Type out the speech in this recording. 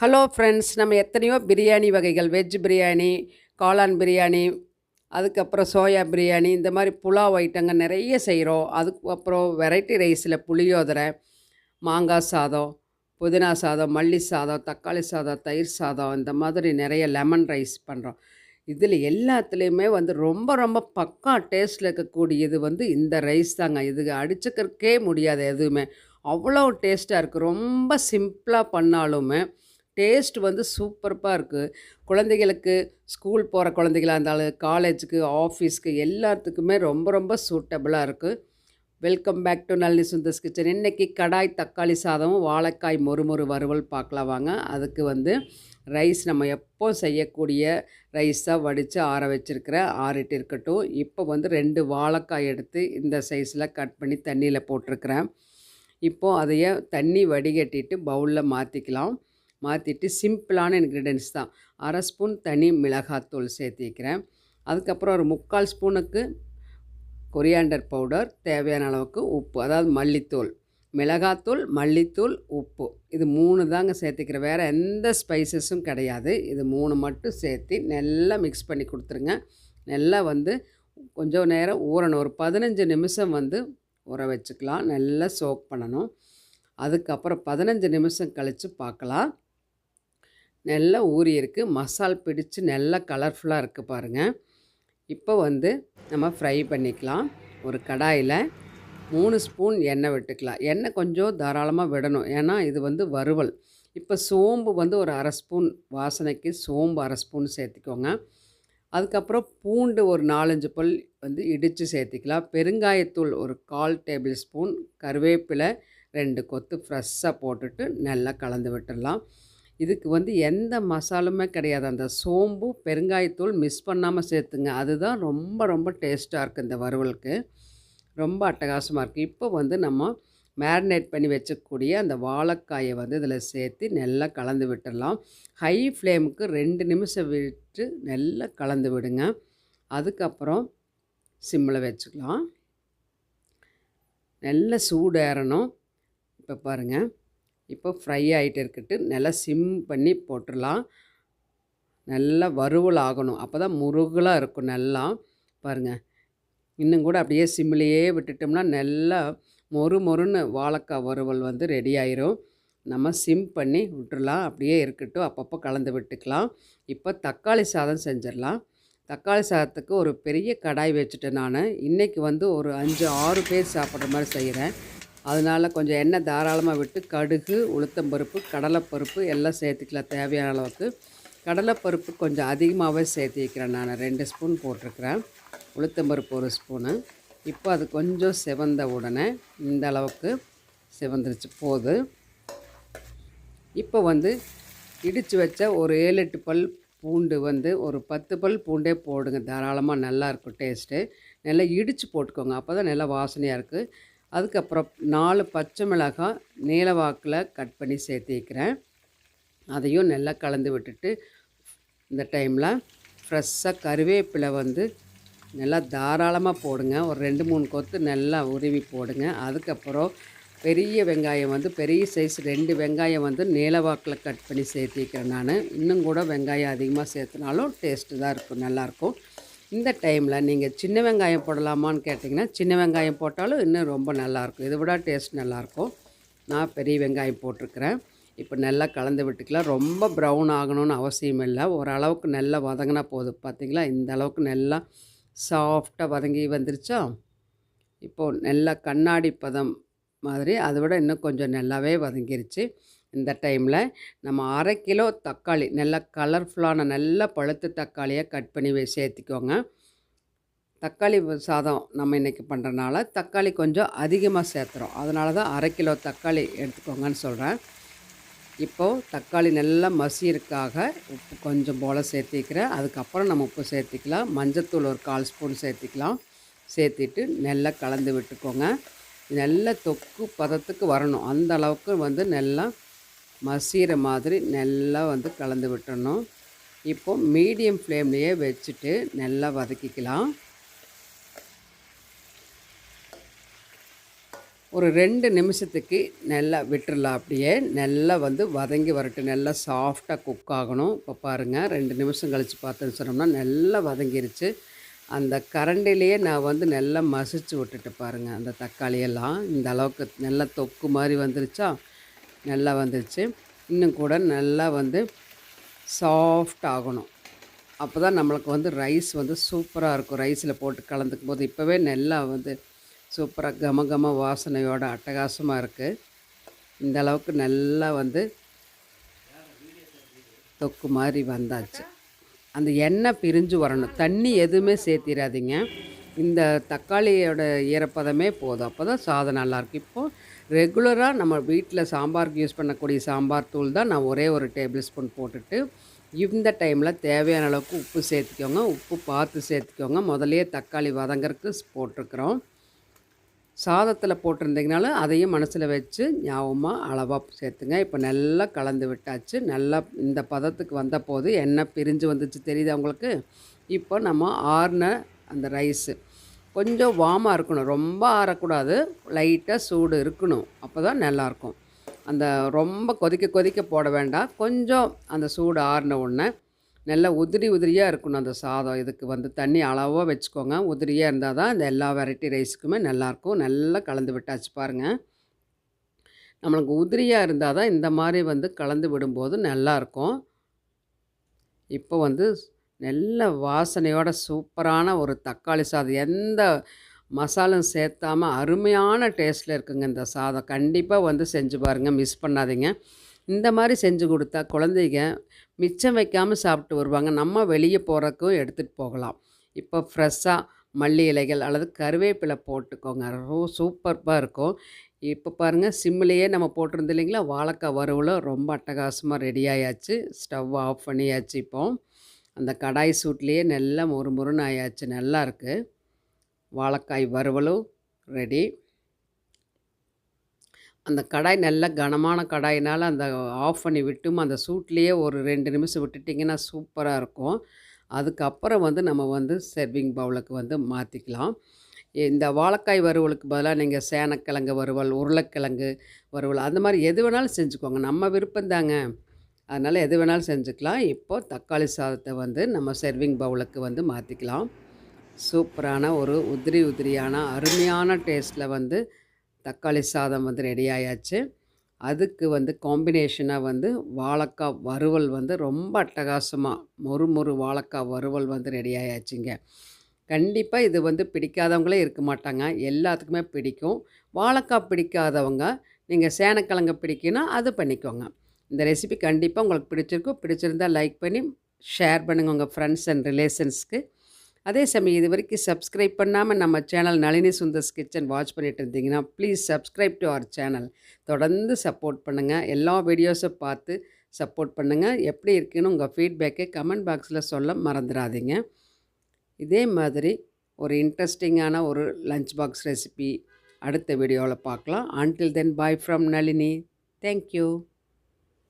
Hello friends நம்ம எத்தனையோ பிரியாணி வகைகள் வெஜ் பிரியாணி காளான் பிரியாணி அதுக்கப்புறம் சோயா பிரியாணி இந்த மாதிரி புலாவ் ஐட்டங்கள் நிறைய செய்கிறோம் அதுக்கப்புறம் வெரைட்டி ரைஸில் புளியோதரை மாங்காய் சாதம் புதினா சாதம் மல்லி சாதம் தக்காளி சாதம் தயிர் சாதம் இந்த மாதிரி நிறைய லெமன் ரைஸ் பண்ணுறோம் இதில் எல்லாத்துலேயுமே வந்து ரொம்ப ரொம்ப பக்கா டேஸ்ட்டில் இருக்கக்கூடியது வந்து இந்த ரைஸ் தாங்க. இது அடிச்சுக்கிறக்கே முடியாது எதுவுமே. அவ்வளோ டேஸ்ட்டாக இருக்குது ரொம்ப சிம்பிளாக பண்ணாலுமே டேஸ்ட் வந்து சூப்பர்ப்பாக இருக்குது குழந்தைகளுக்கு ஸ்கூல் போகிற குழந்தைகளாக இருந்தாலும் காலேஜுக்கு ஆஃபீஸ்க்கு எல்லாத்துக்குமே ரொம்ப ரொம்ப சூட்டபுளாக இருக்குது welcome back to Nalli Sundar's kitchen. இன்றைக்கி கடாய் தக்காளி சாதமும் வாழைக்காய் மொறுமொறு வறுவல் பார்க்கலாம் வாங்க. அதுக்கு வந்து ரைஸ் நம்ம எப்போ செய்யக்கூடிய ரைஸாக வடித்து ஆற வச்சுருக்கிறேன் ஆறிட்டு இருக்கட்டும். இப்போ வந்து ரெண்டு வாழைக்காய் எடுத்து இந்த சைஸில் கட் பண்ணி தண்ணியில் போட்டிருக்கிறேன். இப்போது அதையே தண்ணி வடிகட்டிட்டு பவுலில் மாற்றிக்கலாம் மாற்றிட்டு சிம்பிளான இன்க்ரீடியன்ஸ் தான். அரை ஸ்பூன் தனி மிளகாத்தூள் சேர்த்திக்கிறேன் அதுக்கப்புறம் ஒரு முக்கால் ஸ்பூனுக்கு கொரியாண்டர் பவுடர் தேவையான அளவுக்கு உப்பு அதாவது மல்லித்தூள். மிளகாத்தூள் மல்லித்தூள் உப்பு. இது மூணு தாங்க சேர்த்துக்கிறேன். வேறு எந்த ஸ்பைசஸும் கிடையாது. இது மூணு மட்டும் சேர்த்து நல்லா மிக்ஸ் பண்ணி கொடுத்துருங்க. நல்லா வந்து கொஞ்சம் நேரம் ஊறணும். ஒரு பதினஞ்சு நிமிஷம் வந்து ஊற வச்சுக்கலாம். நல்லா சோக் பண்ணணும். அதுக்கப்புறம் பதினஞ்சு நிமிஷம் கழித்து பார்க்கலாம். நல்லா ஊறி இருக்குது மசால் பிடிச்சு நல்லா கலர்ஃபுல்லாக இருக்குது பாருங்கள் இப்போ வந்து நம்ம ஃப்ரை பண்ணிக்கலாம். ஒரு கடாயில் மூணு ஸ்பூன் எண்ணெய் விட்டுக்கலாம். எண்ணெய் கொஞ்சம் தாராளமாக விடணும். ஏன்னா இது வந்து வறுவல். இப்போ சோம்பு வந்து ஒரு அரை ஸ்பூன் வாசனைக்கு சோம்பு அரை ஸ்பூன் சேர்த்துக்கோங்க. அதுக்கப்புறம் பூண்டு ஒரு நாலஞ்சு பல் வந்து இடித்து சேர்த்திக்கலாம். பெருங்காயத்தூள் ஒரு கால் டேபிள் ஸ்பூன் கருவேப்பிலை ரெண்டு கொத்து ஃப்ரெஷ்ஷாக போட்டுட்டு நல்லா கலந்து விட்டுடலாம். இதுக்கு வந்து எந்த மசாலுமே கிடையாது. அந்த சோம்பு பெருங்காயத்தூள் மிஸ் பண்ணாமல் சேர்த்துங்க. அதுதான் ரொம்ப ரொம்ப டேஸ்ட்டாக இருக்குது இந்த வறுவலுக்கு. ரொம்ப அட்டகாசமாக இருக்குது இப்போ வந்து நம்ம மேரினேட் பண்ணி வச்சக்கூடிய அந்த வாழைக்காயை வந்து இதில் சேர்த்து நல்லா கலந்து விட்டுடலாம். ஹை ஃப்ளேமுக்கு ரெண்டு நிமிஷம் விட்டு நல்லா கலந்து விடுங்க. அதுக்கப்புறம் சிம்மில் வச்சுக்கலாம். நல்ல சூடு ஏறணும் இப்போ பாருங்கள் இப்போ ஃப்ரை ஆகிட்டு இருக்கட்டு நல்லா சிம் பண்ணி போட்டுடலாம். நல்லா வறுவல் ஆகணும். அப்போ தான் முருகலாக இருக்கும் நல்லா. பாருங்கள் இன்னும் கூட அப்படியே சிம்மிலேயே விட்டுட்டோம்னா நல்லா மொறு மொறுன்னு வாழைக்காய் வறுவல் வந்து ரெடி ஆயிரும். நம்ம சிம் பண்ணி விட்டுடலாம். அப்படியே இருக்கட்டும். அப்பப்போ கலந்து விட்டுக்கலாம். இப்போ தக்காளி சாதம் செஞ்சிடலாம். தக்காளி சாதத்துக்கு ஒரு பெரிய கடாய் வச்சுட்டேன் நான். இன்றைக்கி வந்து ஒரு அஞ்சு ஆறு பேர் சாப்பிட்ற மாதிரி செய்கிறேன் அதனால் கொஞ்சம் எண்ணெய் தாராளமாக விட்டு கடுகு உளுத்தம்பருப்பு கடலைப்பருப்பு எல்லாம் சேர்த்துக்கலாம் தேவையான அளவுக்கு. கடலைப்பருப்பு கொஞ்சம் அதிகமாகவே சேர்த்து வைக்கிறேன் நான். ரெண்டு ஸ்பூன் போட்டிருக்கிறேன். உளுத்தம்பருப்பு ஒரு ஸ்பூனு இப்போ அது கொஞ்சம் சிவந்த உடனே இந்த அளவுக்கு சிவந்துருச்சு போது. இப்போ வந்து இடித்து வச்ச ஒரு ஏழு எட்டு பல் பூண்டு வந்து ஒரு பத்து பல் பூண்டே போடுங்க. தாராளமாக நல்லாயிருக்கும் டேஸ்ட்டு. நல்லா இடித்து போட்டுக்கோங்க. அப்போ தான் நல்லா வாசனையாக இருக்குது அதுக்கப்புறம் நாலு பச்சை மிளகாய் நீளவாக்கில் கட் பண்ணி சேர்த்திக்கிறேன் அதையும் நல்லா கலந்து விட்டுட்டு இந்த டைமில் ஃப்ரெஷ்ஷாக கருவேப்பிலை வந்து நல்லா தாராளமாக போடுங்க. ஒரு ரெண்டு மூணு கொத்து நல்லா உருவி போடுங்க. அதுக்கப்புறம் பெரிய வெங்காயம் வந்து பெரிய சைஸ் ரெண்டு வெங்காயம் வந்து நீளவாக்கில் கட் பண்ணி சேர்த்திக்கிறேன் நான். இன்னும் கூட வெங்காயம் அதிகமாக சேர்த்துனாலும் டேஸ்ட்டு தான் இருக்கும் நல்லாயிருக்கும் இந்த டைமில் நீங்கள் சின்ன வெங்காயம் போடலாமான்னு கேட்டிங்கன்னா சின்ன வெங்காயம் போட்டாலும் இன்னும் ரொம்ப நல்லாயிருக்கும். இதை விட டேஸ்ட் நல்லாயிருக்கும். நான் பெரிய வெங்காயம் போட்டிருக்கிறேன். இப்போ நல்லா கலந்து விட்டுக்கலாம். ரொம்ப ப்ரௌன் ஆகணும்னு அவசியம் இல்லை. ஓரளவுக்கு நல்லா வதங்கினா போதும். பார்த்திங்களா? இந்த அளவுக்கு நல்லா சாஃப்டாக வதங்கி வந்துருச்சா? இப்போது நல்லா கண்ணாடி பதம் மாதிரி அதை விட இன்னும் கொஞ்சம் நல்லாவே வதங்கிருச்சு. இந்த டைமில் நம்ம அரை கிலோ தக்காளி நல்லா கலர்ஃபுல்லான நல்ல பழுத்த தக்காளியை கட் பண்ணி சேர்த்துக்கோங்க சேர்த்திக்கோங்க. தக்காளி சாதம் நம்ம இன்றைக்கி பண்ணுறனால தக்காளி கொஞ்சம் அதிகமாக சேர்த்துறோம். அதனால தான் அரை கிலோ தக்காளி எடுத்துக்கோங்கன்னு சொல்கிறேன் இப்போது தக்காளி நல்லா மசியிருக்காக உப்பு கொஞ்சம் போல் சேர்த்திக்கிறேன். அதுக்கப்புறம் நம்ம உப்பு சேர்த்திக்கலாம். மஞ்சத்தூள் ஒரு கால் ஸ்பூன் சேர்த்திக்கலாம். சேர்த்திட்டு நல்லா கலந்து விட்டுக்கோங்க. நல்ல தொக்கு பதத்துக்கு வரணும். அந்த அளவுக்கு வந்து நல்லா மசிகிற மாதிரி நல்லா வந்து கலந்து விட்டுறணும். இப்போது மீடியம் ஃப்ளேம்லேயே வச்சுட்டு நல்லா வதக்கிக்கலாம். ஒரு ரெண்டு நிமிஷத்துக்கு நல்லா விட்டுடலாம் அப்படியே நல்லா வந்து வதங்கி வரட்டும் நல்லா சாஃப்டாக குக் ஆகணும். இப்போ பாருங்கள் ரெண்டு நிமிஷம் கழித்து பார்த்தேன்னு சொன்னோம்னா நல்லா வதங்கிருச்சு. அந்த கரண்டிலேயே நான் வந்து நல்லா மசிச்சு விட்டுட்டு பாருங்கள் அந்த தக்காளியெல்லாம். இந்த அளவுக்கு நல்லா தொக்கு மாதிரி வந்துருச்சா? நல்லா வந்துடுச்சு இன்னும் கூட நல்லா வந்து சாஃப்ட் ஆகணும். அப்போ தான் நம்மளுக்கு வந்து ரைஸ் வந்து சூப்பராக இருக்கும். ரைஸில் போட்டு கலந்துக்கும் போது இப்போவே நல்லா வந்து சூப்பராக கம கம வாசனையோட அட்டகாசமாக இருக்குது இந்த அளவுக்கு நல்லா வந்து தொக்கு மாதிரி வந்தாச்சு. அந்த எண்ணெய் பிரிஞ்சு வரணும். தண்ணி எதுவுமே சேர்த்திடாதீங்க இந்த தக்காளியோட ஈரப்பதமே போதும். அப்போ தான் சாதம் நல்லாயிருக்கும் இப்போது ரெகுலராக நம்ம வீட்டில் சாம்பாருக்கு யூஸ் பண்ணக்கூடிய சாம்பார் தூள் தான் நான் ஒரே ஒரு டேபிள் ஸ்பூன் போட்டுட்டு இந்த டைமில் தேவையான அளவுக்கு உப்பு சேர்த்துக்கோங்க. உப்பு பார்த்து சேர்த்துக்கோங்க. முதலையே தக்காளி வதங்கறதுக்கு போட்டிருக்கிறோம். சாதத்தில் போட்டிருந்தீங்கனாலும் அதையும் மனசில் வச்சு ஞாபகமாக அளவாக சேர்த்துங்க. இப்போ நல்லா கலந்து விட்டாச்சு. நல்லா இந்த பதத்துக்கு வந்த போது எண்ணெய் பிரிஞ்சு வந்துச்சு. தெரியுது அவங்களுக்கு இப்போ நம்ம ஆறுன அந்த ரைஸு கொஞ்சம் வாமாக இருக்கணும். ரொம்ப ஆறக்கூடாது. லைட்டாக சூடு இருக்கணும். அப்போ தான் நல்லாயிருக்கும். அந்த ரொம்ப கொதிக்க கொதிக்க போட வேண்டாம். கொஞ்சம் அந்த சூடு ஆறின உடனே நல்லா உதிரி உதிரியாக இருக்கணும் அந்த சாதம். இதுக்கு வந்து தண்ணி அளவாக வச்சுக்கோங்க. உதிரியாக இருந்தால் தான் இந்த எல்லா வெரைட்டி ரைஸுக்குமே நல்லாயிருக்கும். நல்லா கலந்து விட்டாச்சு பாருங்கள் நம்மளுக்கு உதிரியாக இருந்தால் தான் இந்த மாதிரி வந்து கலந்து விடும்போது நல்லாயிருக்கும். இப்போ வந்து நல்ல வாசனையோட சூப்பரான ஒரு தக்காளி சாதம். எந்த மசாலும் சேர்த்தாம அருமையான டேஸ்ட்டில் இருக்குங்க இந்த சாதம். கண்டிப்பாக வந்து செஞ்சு பாருங்கள் மிஸ் பண்ணாதீங்க. இந்த மாதிரி செஞ்சு கொடுத்தா குழந்தைங்க மிச்சம் வைக்காமல் சாப்பிட்டு வருவாங்க. நம்ம வெளியே போகிறக்கும் எடுத்துகிட்டு போகலாம். இப்போ ஃப்ரெஷ்ஷாக மல்லி இலைகள் அல்லது கருவேப்பிலை போட்டுக்கோங்க. ரொம்ப சூப்பர்பாக இருக்கும். இப்போ பாருங்கள் சிம்மிலேயே நம்ம போட்டிருந்தோம் இல்லைங்களா? வாழைக்காய் வறுவலும் ரொம்ப அட்டகாசமாக ரெடி ஆயாச்சு. ஸ்டவ் ஆஃப் பண்ணியாச்சு இப்போது அந்த கடாய் சூட்லேயே நல்லா மொறு மொறுன்னு ஆயாச்சு நல்லா இருக்குது வாழைக்காய் வறுவலும் ரெடி அந்த கடாய் நல்ல கனமான கடாயினால் அந்த ஆஃப் பண்ணி விட்டும் அந்த சூட்லேயே ஒரு ரெண்டு நிமிஷம் விட்டுட்டிங்கன்னா சூப்பராக இருக்கும். அதுக்கப்புறம் வந்து நம்ம வந்து செர்விங் பவுலுக்கு வந்து மாற்றிக்கலாம் இந்த வாழைக்காய் வறுவலுக்கு பதிலாக நீங்கள் சேனக்கிழங்கு வறுவல் உருளைக்கிழங்கு வறுவல் அந்த மாதிரி எது வேணாலும் செஞ்சுக்கோங்க. நம்ம விருப்பம் தாங்க. அதனால் எது வேணாலும் செஞ்சுக்கலாம். இப்போது தக்காளி சாதத்தை வந்து நம்ம சர்விங் பவுலுக்கு வந்து மாற்றிக்கலாம் சூப்பரான ஒரு உதிரி உதிரியான அருமையான டேஸ்ட்டில் வந்து தக்காளி சாதம் வந்து ரெடி ஆயாச்சு. அதுக்கு வந்து காம்பினேஷனாக வந்து வாழைக்காய் வறுவல் வந்து ரொம்ப அட்டகாசமாக மொறு மொறு வாழைக்காய் வறுவல் வந்து ரெடி ஆயாச்சுங்க. கண்டிப்பாக இது வந்து பிடிக்காதவங்களே இருக்க மாட்டாங்க. எல்லாத்துக்குமே பிடிக்கும். வாழைக்காய் பிடிக்காதவங்க நீங்கள் சேனக்கிழங்கு பிடிக்குன்னா அது பண்ணிக்கோங்க. இந்த ரெசிபி கண்டிப்பாக உங்களுக்கு பிடிச்சிருக்கும் பிடிச்சிருந்தால் லைக் பண்ணி ஷேர் பண்ணுங்கள் உங்கள் ஃப்ரெண்ட்ஸ் அண்ட் ரிலேஷன்ஸ்க்கு அதே சமயம் இது வரைக்கும் சப்ஸ்கிரைப் பண்ணாமல் நம்ம channel Nalini Sundar's kitchen watch பண்ணிட்டு இருந்தீங்கன்னா please subscribe to our channel தொடர்ந்து சப்போர்ட் பண்ணுங்கள் எல்லா வீடியோஸும் பார்த்து சப்போர்ட் பண்ணுங்கள் எப்படி இருக்குன்னு உங்கள் ஃபீட்பேக்கை கமெண்ட் பாக்ஸில் சொல்ல மறந்துடாதீங்க. இதே மாதிரி ஒரு இன்ட்ரெஸ்டிங்கான ஒரு லஞ்ச் பாக்ஸ் ரெசிபி அடுத்த வீடியோவில் பார்க்கலாம். Until then bye from Nalini. Thank you